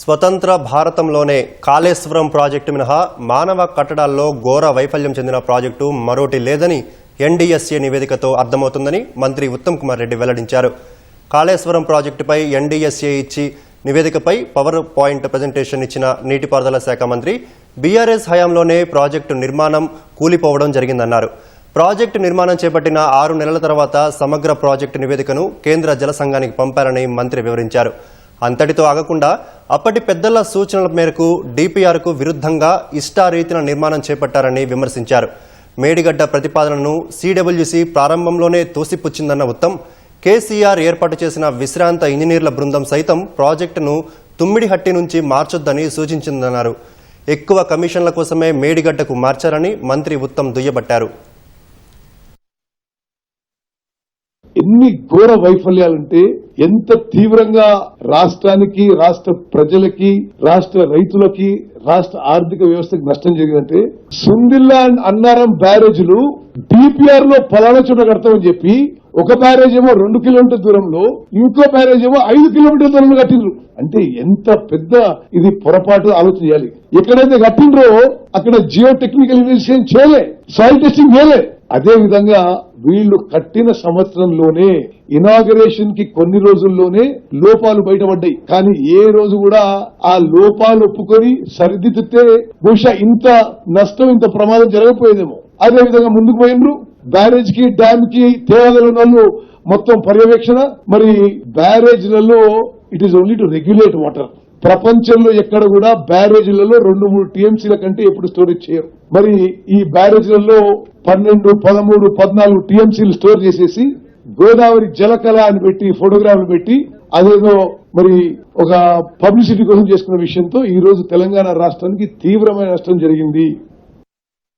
స్వతంత్ర భారతంలోనే కాళేశ్వరం ప్రాజెక్టు మినహా మానవ కట్టడాల్లో ఘోర వైఫల్యం చెందిన ప్రాజెక్టు మరోటి లేదని ఎన్డీఎస్ఏ నివేదికతో అర్థమవుతుందని మంత్రి ఉత్తమ్ కుమార్ రెడ్డి వెల్లడించారు. కాళేశ్వరం ప్రాజెక్టుపై ఎన్డీఎస్ఏ ఇచ్చి నివేదికపై పవర్ పాయింట్ ప్రజెంటేషన్ ఇచ్చిన నీటిపారుదల శాఖ మంత్రి బీఆర్ఎస్ హయాంలోనే ప్రాజెక్టు నిర్మాణం కూలిపోవడం జరిగిందన్నారు. ప్రాజెక్టు నిర్మాణం చేపట్టిన ఆరు నెలల తర్వాత సమగ్ర ప్రాజెక్టు నివేదికను కేంద్ర జల సంఘానికి పంపారని మంత్రి వివరించారు. అంతటితో ఆగకుండా అప్పటి పెద్దల సూచనల మేరకు డిపిఆర్కు విరుద్ధంగా ఇష్టారీతిన నిర్మాణం చేపట్టారని విమర్శించారు. మేడిగడ్డ ప్రతిపాదనను సిడబ్ల్యూసి ప్రారంభంలోనే తోసిపుచ్చిందన్న ఉత్తమ్ కేసీఆర్ ఏర్పాటు చేసిన విశ్రాంత ఇంజనీర్ల బృందం సైతం ప్రాజెక్టును తుమ్మిడిహట్టి నుంచి మార్చొద్దని సూచించిందన్నారు. ఎక్కువ కమిషన్ల కోసమే మేడిగడ్డకు మార్చారని మంత్రి ఉత్తమ్ దుయ్యబట్టారు. ఎన్ని ఘోర వైఫల్యాలంటే ఎంత తీవ్రంగా రాష్ట్రానికి రాష్ట్ర ప్రజలకి రాష్ట్ర రైతులకి రాష్ట్ర ఆర్థిక వ్యవస్థకి నష్టం జరిగిందంటే సుందిల్లా అండ్ అన్నారం బ్యారేజ్లు డిపిఆర్లో పలానా చోట కడతామని చెప్పి ఒక బ్యారేజ్ ఏమో రెండు కిలోమీటర్ దూరంలో ఇంకో బ్యారేజ్ ఏమో ఐదు కిలోమీటర్ దూరంలో కట్టిండ్రు అంటే ఎంత పెద్ద ఇది పొరపాటు ఆలోచన చేయాలి. ఎక్కడైతే కట్టిండ్రో అక్కడ జియో టెక్నికల్ ఇన్వెస్టిగేషన్ చేయలే సాయిల్ టెస్టింగ్ చేయలే. అదే విధంగా వీళ్ళు కట్టిన సంవత్సరంలోనే ఇనాగరేషన్కి కొన్ని రోజుల్లోనే లోపాలు బయటపడ్డాయి. కానీ ఏ రోజు కూడా ఆ లోపాలు ఒప్పుకొని సరిదిద్దితే బహుశా ఇంత నష్టం ఇంత ప్రమాదం జరగకపోయేదేమో. అదే విధంగా ముందుకు పోయినరు బ్యారేజ్కి డ్యామ్కి తేవాగల మొత్తం పర్యవేక్షణ. మరి బ్యారేజ్లలో it is only to regulate water ప్రపంచంలో ఎక్కడ కూడా బ్యారేజీలలో రెండు మూడు టీఎంసీల కంటే ఎప్పుడు స్టోరేజ్ చేయరు. మరి ఈ బ్యారేజీలలో పన్నెండు పదమూడు పద్నాలుగు టీఎంసీలు స్టోర్ చేసేసి గోదావరి జలకళ అని పెట్టి ఫోటోగ్రాఫ్లు పెట్టి అదేదో మరి ఒక పబ్లిసిటీ కోసం చేసుకున్న విషయంతో ఈ రోజు తెలంగాణ రాష్ట్రానికి తీవ్రమైన నష్టం జరిగింది.